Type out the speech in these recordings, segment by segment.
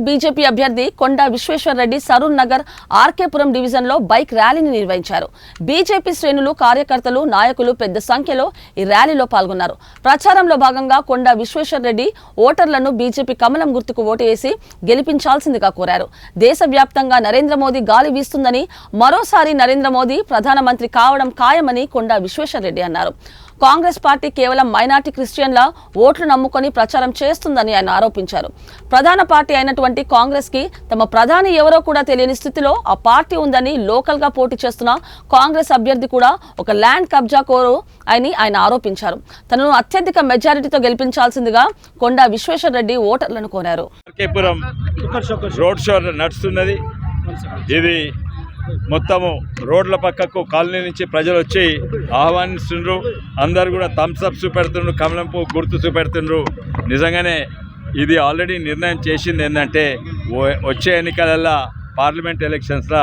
Hyderabad BJP అభ్యర్థి కొండా విశ్వేశ్వరరెడ్డి సరూర్ నగర్ ఆర్కేపురం డివిజన్లో bike ర్యాలీని నిర్వహించారు. బీజేపీ శ్రేణులు కార్యకర్తలు నాయకులు పెద్ద సంఖ్యలో ఈ ర్యాలీలో పాల్గొన్నారు. ప్రచారంలో భాగంగా కొండా విశ్వేశ్వరరెడ్డి ఓటర్లను బీజేపీ కమలం గుర్తుకు ఓటు వేసి గెలిపించాల్సిందిగా కోరారు. దేశవ్యాప్తంగా నరేంద్ర మోదీ గాలి వీస్తుందని మరోసారి నరేంద్ర మోదీ ప్రధానమంత్రి కావడం ఖాయమని కొండా విశ్వేశ్వరరెడ్డి అన్నారు. కాంగ్రెస్ పార్టీ కేవలం మైనార్టీ క్రిస్టియన్ల ఓట్లు నమ్ముకొని ప్రచారం చేస్తుందని ఆయన ఆరోపించారు. ప్రధాన పార్టీ అయినటువంటి కాంగ్రెస్కి తమ ప్రధాని ఎవరో కూడా తెలియని స్థితిలో ఆ పార్టీ ఉందని లోకల్గా పోటీ చేస్తున్న కాంగ్రెస్ అభ్యర్థి కూడా ఒక ల్యాండ్ కబ్జా కోరు అని ఆయన ఆరోపించారు. తనను అత్యధిక మెజారిటీతో గెలిపించాల్సిందిగా కొండా విశ్వేశ్వరరెడ్డి ఓటర్లను కోరారు. రోడ్ షో నడుస్తున్నది. ఇది మొత్తము రోడ్ల పక్కకు కాలనీ నుంచి ప్రజలు వచ్చి ఆహ్వానిస్తుండ్రు. అందరు కూడా థమ్స్ అప్ చూపెడుతుండ్రు కమలం పువ్వు గుర్తు చూపెడుతుండ్రు. నిజంగానే ఇది ఆల్రెడీ నిర్ణయం చేసింది ఏంటంటే వచ్చే ఎన్నికలల్లో పార్లమెంట్ ఎలక్షన్స్లో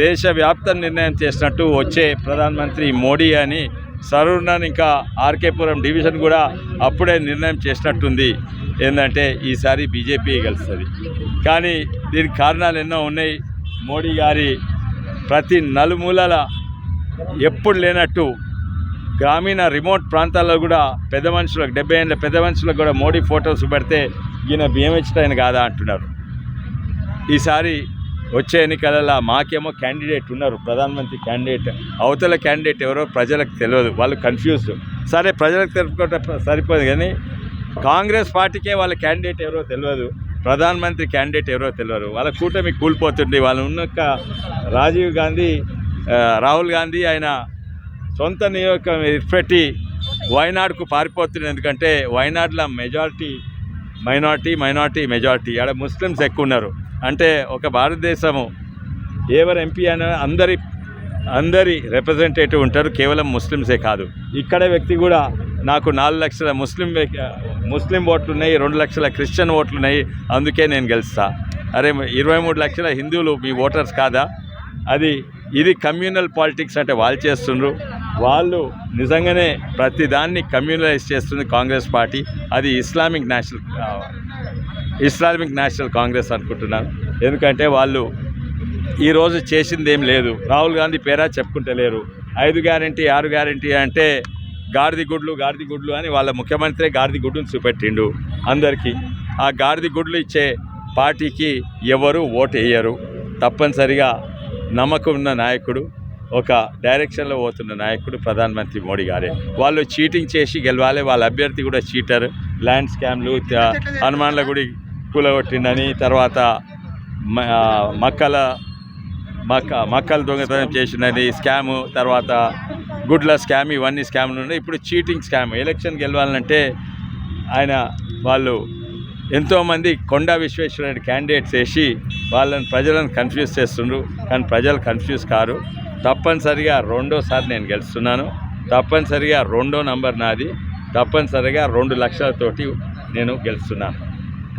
దేశవ్యాప్త నిర్ణయం చేసినట్టు వచ్చే ప్రధానమంత్రి మోడీ అని సరూర్నన్ ఇంకా ఆర్కేపురం డివిజన్ కూడా అప్పుడే నిర్ణయం చేసినట్టుంది. ఏంటంటే ఈసారి బీజేపీ గెలుస్తుంది. కానీ దీనికి కారణాలు ఎన్నో ఉన్నాయి. మోడీ గారి ప్రతి నలుమూలల ఎప్పుడు లేనట్టు గ్రామీణ రిమోట్ ప్రాంతాల్లో కూడా పెద్ద మనుషులకు డెబ్బై ఏళ్ళ పెద్ద మనుషులకు కూడా మోడీ ఫొటోస్ పెడితే ఈయన బియ్యం ఇచ్చటాయన కాదా అంటున్నారు. ఈసారి వచ్చే ఎన్నికలలో మాకేమో క్యాండిడేట్ ఉన్నారు ప్రధానమంత్రి క్యాండిడేట్ అవతల క్యాండిడేట్ ఎవరో ప్రజలకు తెలియదు వాళ్ళు కన్ఫ్యూజ్డ్. సరే ప్రజలకు తెలుపుకుంటే సరిపోదు కానీ కాంగ్రెస్ పార్టీకే వాళ్ళ క్యాండిడేట్ ఎవరో తెలియదు. ప్రధానమంత్రి క్యాండిడేట్ ఎవరో తెలియరు. వాళ్ళ కూటమి కూలిపోతుంది. వాళ్ళు ఉన్న రాజీవ్ గాంధీ రాహుల్ గాంధీ ఆయన సొంత నియోజకవర్గం పెట్టి వైనాడుకు పారిపోతుంది ఎందుకంటే వైనాడులో మెజారిటీ మైనార్టీ మైనార్టీ మెజారిటీ ఆడ ముస్లిమ్స్ ఎక్కువ ఉన్నారు. అంటే ఒక భారతదేశము ఎవరు ఎంపీ అయినా అందరి అందరి రిప్రజెంటేటివ్ ఉంటారు. కేవలం ముస్లిమ్సే కాదు. ఇక్కడ వ్యక్తి కూడా నాకు నాలుగు లక్షల ముస్లిం ముస్లిం ఓట్లు ఉన్నాయి రెండు లక్షల క్రిస్టియన్ ఓట్లు ఉన్నాయి అందుకే నేను గెలుస్తా. అరే ఇరవై మూడు లక్షల హిందువులు మీ ఓటర్స్ కాదా? అది ఇది కమ్యూనల్ పాలిటిక్స్ అంటే వాళ్ళు చేస్తుండ్రు. వాళ్ళు నిజంగానే ప్రతిదాన్ని కమ్యూనలైజ్ చేస్తుంది కాంగ్రెస్ పార్టీ. అది Islamic national Islamic national Congress అనుకుంటున్నాను. ఎందుకంటే వాళ్ళు ఈరోజు చేసింది ఏం లేదు. రాహుల్ గాంధీ పేరా చెప్పుకుంటలేరు. ఐదు గ్యారంటీ ఆరు గ్యారంటీ అంటే గాడిది గుడ్లు గాడిది గుడ్లు అని వాళ్ళ ముఖ్యమంత్రి గాడిది గుడ్డును చూపెట్టిండు అందరికీ. ఆ గాడిది గుడ్లు ఇచ్చే పార్టీకి ఎవరు ఓటు వేయరు. తప్పనిసరిగా నమ్మకం ఉన్న నాయకుడు ఒక డైరెక్షన్లో పోతున్న నాయకుడు ప్రధానమంత్రి మోడీ గారే. వాళ్ళు చీటింగ్ చేసి గెలవాలి వాళ్ళ అభ్యర్థి కూడా చీటర్. ల్యాండ్ స్కామ్లు హనుమాన్ల గుడి కూలగొట్టిండని తర్వాత మక్కల మక్క మక్కలు దొంగతనం చేసిండని స్కాము తర్వాత గుడ్ల స్కామ్ ఇవన్నీ స్కామ్లు ఉన్నాయి. ఇప్పుడు చీటింగ్ స్కామ్ ఎలక్షన్ గెలవాలంటే ఆయన వాళ్ళు ఎంతోమంది కొండా విశ్వేశ్వరరెడ్డి క్యాండిడేట్స్ వేసి వాళ్ళని ప్రజలను కన్ఫ్యూజ్ చేస్తుండ్రు. కానీ ప్రజలు కన్ఫ్యూజ్ కారు. తప్పనిసరిగా రెండోసారి నేను గెలుస్తున్నాను. తప్పనిసరిగా రెండో నంబర్ నాది. తప్పనిసరిగా రెండు లక్షలతోటి నేను గెలుస్తున్నాను.